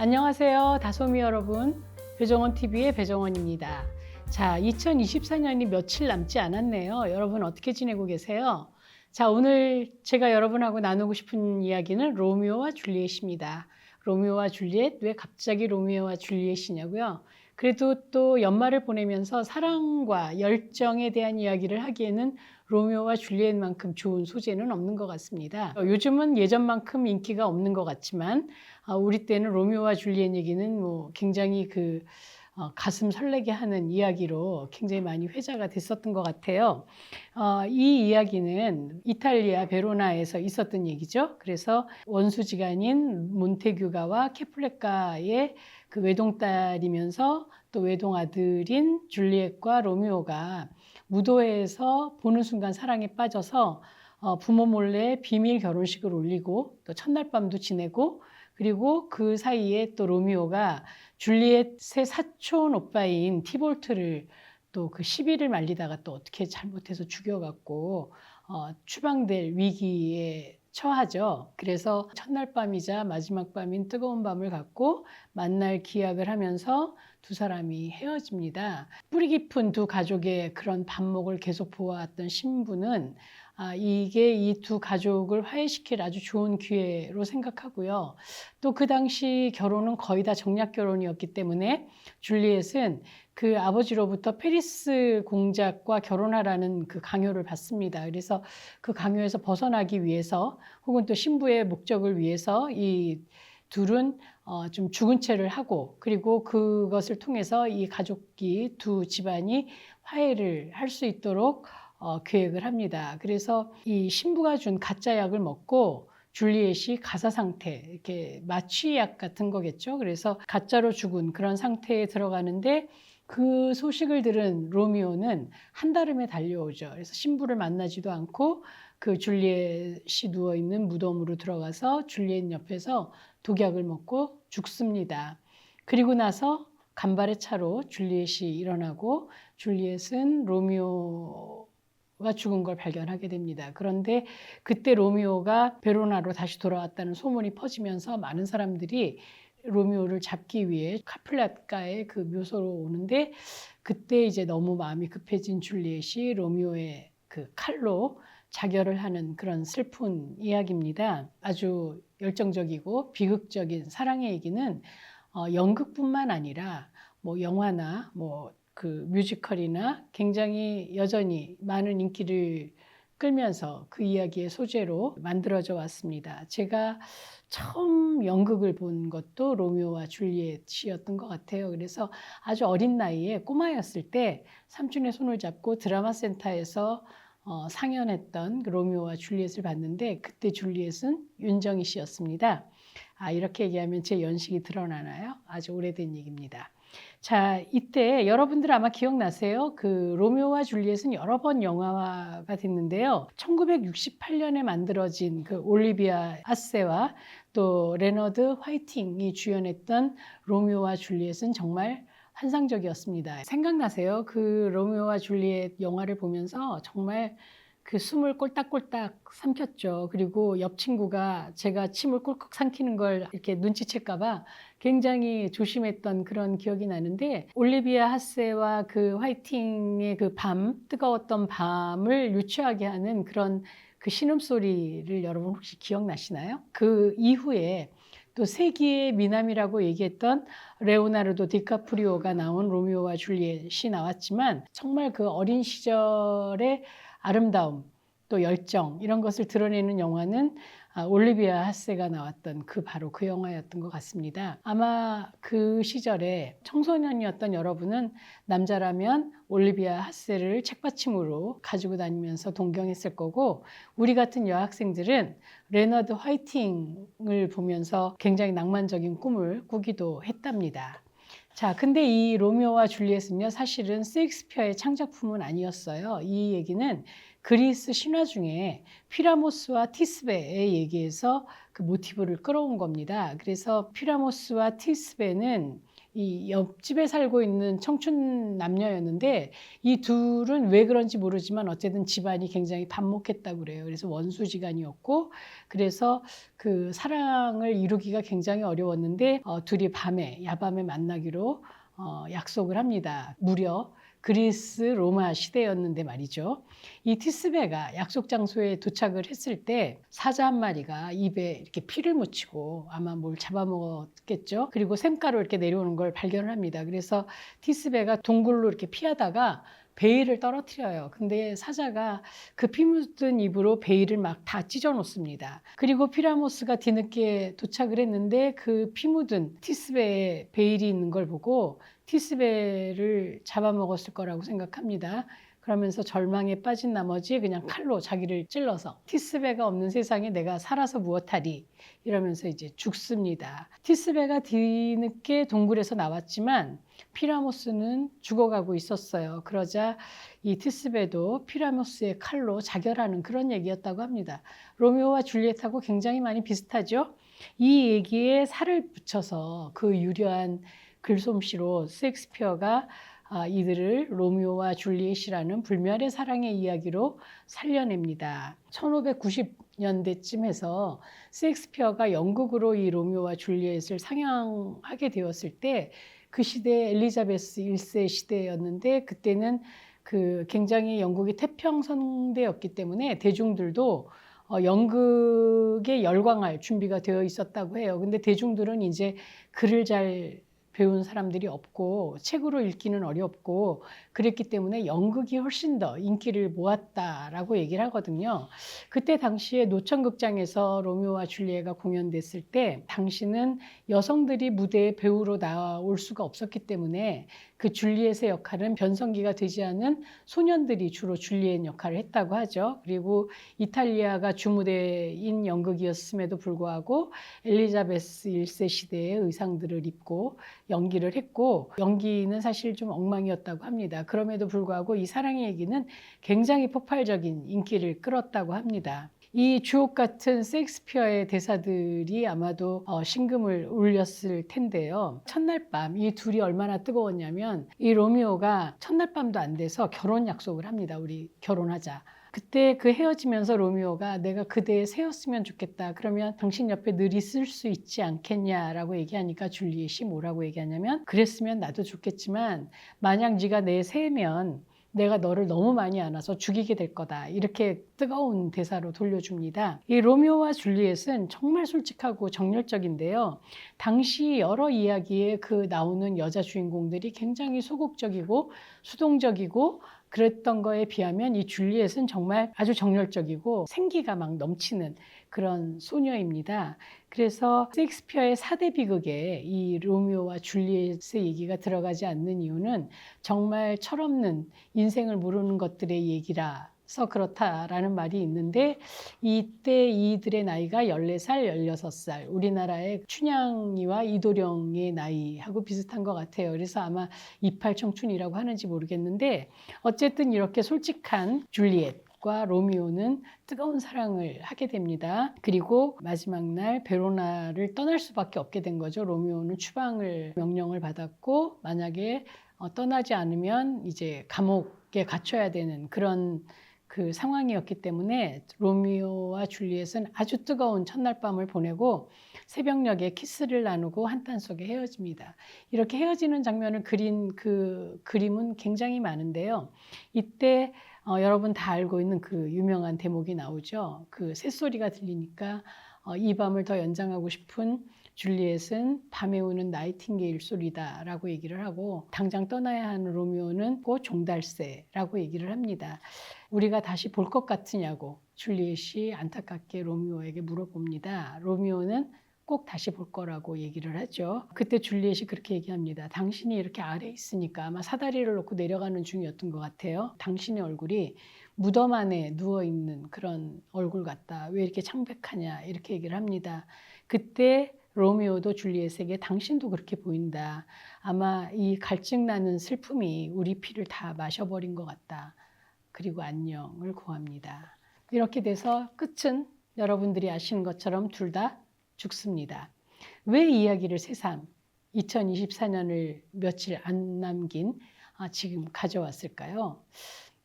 안녕하세요. 다솜이 여러분. 배정원 TV의 배정원입니다. 자, 2024년이 며칠 남지 않았네요. 여러분 어떻게 지내고 계세요? 자, 오늘 제가 여러분하고 나누고 싶은 이야기는 로미오와 줄리엣입니다. 로미오와 줄리엣, 왜 갑자기 로미오와 줄리엣이냐고요? 그래도 또 연말을 보내면서 사랑과 열정에 대한 이야기를 하기에는 로미오와 줄리엣만큼 좋은 소재는 없는 것 같습니다. 어, 요즘은 예전만큼 인기가 없는 것 같지만 아, 우리 때는 로미오와 줄리엣 얘기는 뭐 굉장히 그 어, 가슴 설레게 하는 이야기로 굉장히 많이 회자가 됐었던 것 같아요. 어, 이 이야기는 이탈리아 베로나에서 있었던 얘기죠. 그래서 원수지간인 몬테규가와 케플레카의 그 외동딸이면서 또 외동아들인 줄리엣과 로미오가 무도회에서 보는 순간 사랑에 빠져서 어, 부모 몰래 비밀 결혼식을 올리고 또 첫날 밤도 지내고 그리고 그 사이에 또 로미오가 줄리엣의 사촌 오빠인 티볼트를 또 그 시비를 말리다가 또 어떻게 잘못해서 죽여갖고 어, 추방될 위기에 처하죠. 그래서 첫날 밤이자 마지막 밤인 뜨거운 밤을 갖고 만날 기약을 하면서 두 사람이 헤어집니다. 뿌리 깊은 두 가족의 그런 반목을 계속 보아왔던 신부는 아, 이게 이 두 가족을 화해시킬 아주 좋은 기회로 생각하고요. 또 그 당시 결혼은 거의 다 정략 결혼이었기 때문에 줄리엣은 그 아버지로부터 페리스 공작과 결혼하라는 그 강요를 받습니다. 그래서 그 강요에서 벗어나기 위해서 혹은 또 신부의 목적을 위해서 이 둘은 어, 좀 죽은 채를 하고 그리고 그것을 통해서 이 가족이 두 집안이 화해를 할 수 있도록 어, 계획을 합니다. 그래서 이 신부가 준 가짜 약을 먹고 줄리엣이 가사 상태, 이렇게 마취약 같은 거겠죠. 그래서 가짜로 죽은 그런 상태에 들어가는데 그 소식을 들은 로미오는 한달음에 달려오죠. 그래서 신부를 만나지도 않고 그 줄리엣이 누워 있는 무덤으로 들어가서 줄리엣 옆에서 독약을 먹고 죽습니다. 그리고 나서 간발의 차로 줄리엣이 일어나고 줄리엣은 로미오 가 죽은 걸 발견하게 됩니다. 그런데 그때 로미오가 베로나로 다시 돌아왔다는 소문이 퍼지면서 많은 사람들이 로미오를 잡기 위해 카플라가의 그 묘소로 오는데 그때 이제 너무 마음이 급해진 줄리엣이 로미오의 그 칼로 자결을 하는 그런 슬픈 이야기입니다. 아주 열정적이고 비극적인 사랑의 얘기는 어, 연극뿐만 아니라 뭐 영화나 뭐 그 뮤지컬이나 굉장히 여전히 많은 인기를 끌면서 그 이야기의 소재로 만들어져 왔습니다. 제가 처음 연극을 본 것도 로미오와 줄리엣이었던 것 같아요. 그래서 아주 어린 나이에 꼬마였을 때 삼촌의 손을 잡고 드라마 센터에서 어, 상연했던 그 로미오와 줄리엣을 봤는데 그때 줄리엣은 윤정희 씨였습니다. 아, 이렇게 얘기하면 제 연식이 드러나나요? 아주 오래된 얘기입니다. 자, 이때 여러분들 아마 기억나세요? 그 로미오와 줄리엣은 여러 번 영화화가 됐는데요. 1968년에 만들어진 그 올리비아 아세와 또 레너드 화이팅이 주연했던 로미오와 줄리엣은 정말 환상적이었습니다. 생각나세요? 그 로미오와 줄리엣 영화를 보면서 정말 그 숨을 꼴딱꼴딱 삼켰죠. 그리고 옆 친구가 제가 침을 꿀꺽 삼키는 걸 이렇게 눈치챌까봐 굉장히 조심했던 그런 기억이 나는데 올리비아 하세와 그 화이팅의 그 밤, 뜨거웠던 밤을 유추하게 하는 그런 그 신음소리를 여러분 혹시 기억나시나요? 그 이후에 또 세기의 미남이라고 얘기했던 레오나르도 디카프리오가 나온 로미오와 줄리엣이 나왔지만 정말 그 어린 시절의 아름다움 또 열정 이런 것을 드러내는 영화는 아, 올리비아 하세가 나왔던 그 바로 그 영화였던 것 같습니다. 아마 그 시절에 청소년이었던 여러분은 남자라면 올리비아 하세를 책받침으로 가지고 다니면서 동경했을 거고 우리 같은 여학생들은 레너드 화이팅을 보면서 굉장히 낭만적인 꿈을 꾸기도 했답니다. 자, 근데 이 로미오와 줄리엣은요, 사실은 세익스피어의 창작품은 아니었어요. 이 얘기는 그리스 신화 중에 피라모스와 티스베의 얘기에서 그 모티브를 끌어온 겁니다. 그래서 피라모스와 티스베는 이 옆집에 살고 있는 청춘 남녀였는데 이 둘은 왜 그런지 모르지만 어쨌든 집안이 굉장히 반목했다고 그래요. 그래서 원수지간이었고 그래서 그 사랑을 이루기가 굉장히 어려웠는데 어, 둘이 밤에 야밤에 만나기로 어, 약속을 합니다. 무려 그리스 로마 시대였는데 말이죠. 이 티스베가 약속 장소에 도착을 했을 때 사자 한 마리가 입에 이렇게 피를 묻히고 아마 뭘 잡아먹었겠죠. 그리고 샘가로 이렇게 내려오는 걸 발견을 합니다. 그래서 티스베가 동굴로 이렇게 피하다가 베일을 떨어뜨려요. 근데 사자가 그 피 묻은 입으로 베일을 막 다 찢어 놓습니다. 그리고 피라모스가 뒤늦게 도착을 했는데 그 피 묻은 티스베의 베일이 있는 걸 보고 티스베를 잡아먹었을 거라고 생각합니다. 그러면서 절망에 빠진 나머지 그냥 칼로 자기를 찔러서 티스베가 없는 세상에 내가 살아서 무엇하리 이러면서 이제 죽습니다. 티스베가 뒤늦게 동굴에서 나왔지만 피라모스는 죽어가고 있었어요. 그러자 이 티스베도 피라모스의 칼로 자결하는 그런 얘기였다고 합니다. 로미오와 줄리엣하고 굉장히 많이 비슷하죠. 이 얘기에 살을 붙여서 그 유려한 글솜씨로 셰익스피어가 아, 이들을 로미오와 줄리엣이라는 불멸의 사랑의 이야기로 살려냅니다. 1590년대쯤 해서 셰익스피어가 영국으로 이 로미오와 줄리엣을 상영하게 되었을 때 그 시대 엘리자베스 1세 시대였는데 그때는 그 굉장히 영국이 태평성대였기 때문에 대중들도 어, 연극에 열광할 준비가 되어 있었다고 해요. 근데 대중들은 이제 글을 잘 배운 사람들이 없고 책으로 읽기는 어렵고 그랬기 때문에 연극이 훨씬 더 인기를 모았다라고 얘기를 하거든요. 그때 당시에 노천극장에서 로미오와 줄리엣가 공연됐을 때 당시는 여성들이 무대에 배우로 나올 수가 없었기 때문에 그 줄리엣의 역할은 변성기가 되지 않은 소년들이 주로 줄리엣 역할을 했다고 하죠. 그리고 이탈리아가 주무대인 연극이었음에도 불구하고 엘리자베스 1세 시대의 의상들을 입고 연기를 했고 연기는 사실 좀 엉망이었다고 합니다. 그럼에도 불구하고 이 사랑의 얘기는 굉장히 폭발적인 인기를 끌었다고 합니다. 이 주옥 같은 셰익스피어의 대사들이 아마도 어, 신금을 울렸을 텐데요. 첫날 밤 이 둘이 얼마나 뜨거웠냐면 이 로미오가 첫날 밤도 안 돼서 결혼 약속을 합니다. 우리 결혼하자. 그때 그 헤어지면서 로미오가 내가 그대의 새였으면 좋겠다. 그러면 당신 옆에 늘 있을 수 있지 않겠냐라고 얘기하니까 줄리엣이 뭐라고 얘기하냐면 그랬으면 나도 좋겠지만 만약 네가 내 새면 내가 너를 너무 많이 안아서 죽이게 될 거다. 이렇게 뜨거운 대사로 돌려줍니다. 이 로미오와 줄리엣은 정말 솔직하고 정열적인데요. 당시 여러 이야기에 그 나오는 여자 주인공들이 굉장히 소극적이고 수동적이고 그랬던 거에 비하면 이 줄리엣은 정말 아주 정열적이고 생기가 막 넘치는 그런 소녀입니다. 그래서 셰익스피어의 사대 비극에 이 로미오와 줄리엣의 얘기가 들어가지 않는 이유는 정말 철없는 인생을 모르는 것들의 얘기라 서 그렇다라는 말이 있는데 이때 이들의 나이가 14살, 16살 우리나라의 춘향이와 이도령의 나이하고 비슷한 것 같아요. 그래서 아마 이팔 청춘이라고 하는지 모르겠는데 어쨌든 이렇게 솔직한 줄리엣 과 로미오는 뜨거운 사랑을 하게 됩니다. 그리고 마지막 날 베로나를 떠날 수밖에 없게 된 거죠. 로미오는 추방을 명령을 받았고 만약에 어, 떠나지 않으면 이제 감옥에 갇혀야 되는 그런 그 상황이었기 때문에 로미오와 줄리엣은 아주 뜨거운 첫날 밤을 보내고 새벽녘에 키스를 나누고 한탄 속에 헤어집니다. 이렇게 헤어지는 장면을 그린 그 그림은 굉장히 많은데요. 이때 어, 여러분 다 알고 있는 그 유명한 대목이 나오죠. 그 새소리가 들리니까 어, 이 밤을 더 연장하고 싶은 줄리엣은 밤에 우는 나이팅게일 소리다라고 얘기를 하고 당장 떠나야 하는 로미오는 곧 종달새라고 얘기를 합니다. 우리가 다시 볼 것 같으냐고 줄리엣이 안타깝게 로미오에게 물어봅니다. 로미오는 꼭 다시 볼 거라고 얘기를 하죠. 그때 줄리엣이 그렇게 얘기합니다. 당신이 이렇게 아래 있으니까 아마 사다리를 놓고 내려가는 중이었던 것 같아요. 당신의 얼굴이 무덤 안에 누워 있는 그런 얼굴 같다. 왜 이렇게 창백하냐 이렇게 얘기를 합니다. 그때 로미오도 줄리엣에게 당신도 그렇게 보인다. 아마 이 갈증 나는 슬픔이 우리 피를 다 마셔버린 것 같다. 그리고 안녕을 구합니다. 이렇게 돼서 끝은 여러분들이 아시는 것처럼 둘 다 죽습니다. 왜 이야기를 새삼 2024년을 며칠 안 남긴 아, 지금 가져왔을까요?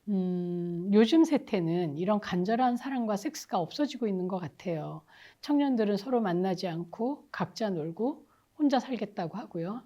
음, 요즘 세태는 이런 간절한 사랑과 섹스가 없어지고 있는 것 같아요. 청년들은 서로 만나지 않고 각자 놀고 혼자 살겠다고 하고요.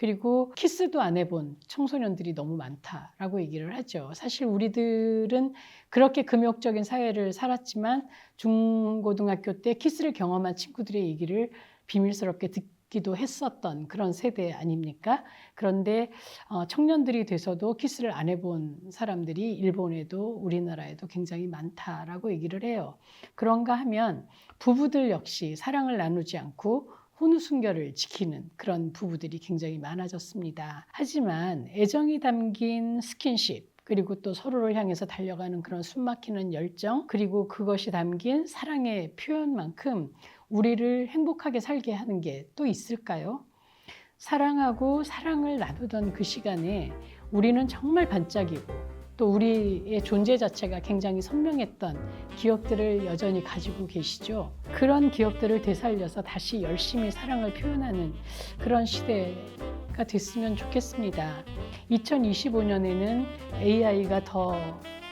그리고 키스도 안 해본 청소년들이 너무 많다라고 얘기를 하죠. 사실 우리들은 그렇게 금욕적인 사회를 살았지만 중고등학교 때 키스를 경험한 친구들의 얘기를 비밀스럽게 듣기도 했었던 그런 세대 아닙니까? 그런데 어, 청년들이 돼서도 키스를 안 해본 사람들이 일본에도 우리나라에도 굉장히 많다라고 얘기를 해요. 그런가 하면 부부들 역시 사랑을 나누지 않고 혼우순결을 지키는 그런 부부들이 굉장히 많아졌습니다. 하지만 애정이 담긴 스킨십, 그리고 또 서로를 향해서 달려가는 그런 숨막히는 열정, 그리고 그것이 담긴 사랑의 표현만큼 우리를 행복하게 살게 하는 게 또 있을까요? 사랑하고 사랑을 나누던 그 시간에 우리는 정말 반짝이고 또 우리의 존재 자체가 굉장히 선명했던 기억들을 여전히 가지고 계시죠. 그런 기억들을 되살려서 다시 열심히 사랑을 표현하는 그런 시대가 됐으면 좋겠습니다. 2025년에는 AI가 더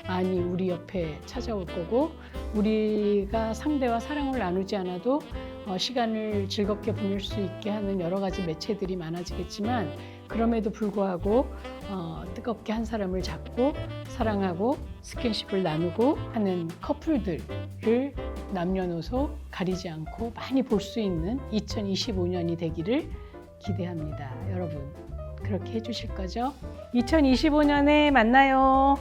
많이 우리 옆에 찾아올 거고 우리가 상대와 사랑을 나누지 않아도 어, 시간을 즐겁게 보낼 수 있게 하는 여러 가지 매체들이 많아지겠지만 그럼에도 불구하고 어, 뜨겁게 한 사람을 잡고 사랑하고 스킨십을 나누고 하는 커플들을 남녀노소 가리지 않고 많이 볼 수 있는 2025년이 되기를 기대합니다. 여러분 그렇게 해주실 거죠? 2025년에 만나요.